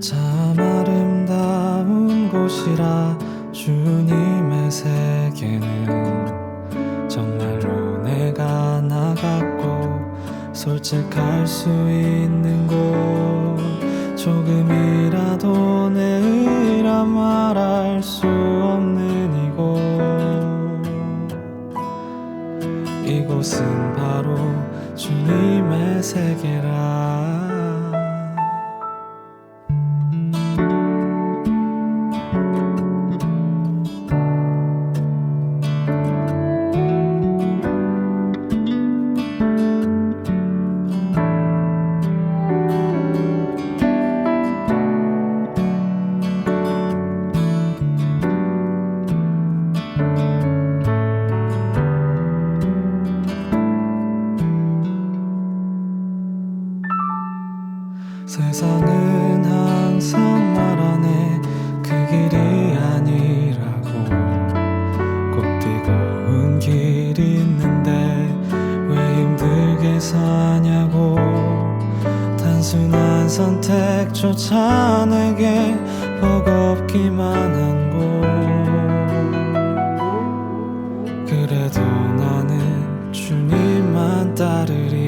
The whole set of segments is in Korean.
참 아름다운 곳이라 주님의 세계는 정말로 내가 나갔고 솔직할 수 있는 곳. 조금이라도 내 의라 말할 수 없는 이곳. 이곳은 바로 주님의 세계라 단순한 선택조차 내게 버겁기만 한 곳. 그래도 나는 주님만 따르리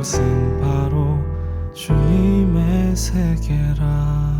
이곳은 바로 주님의 세계라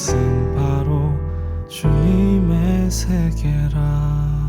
이곳은 바로 주님의 세계라.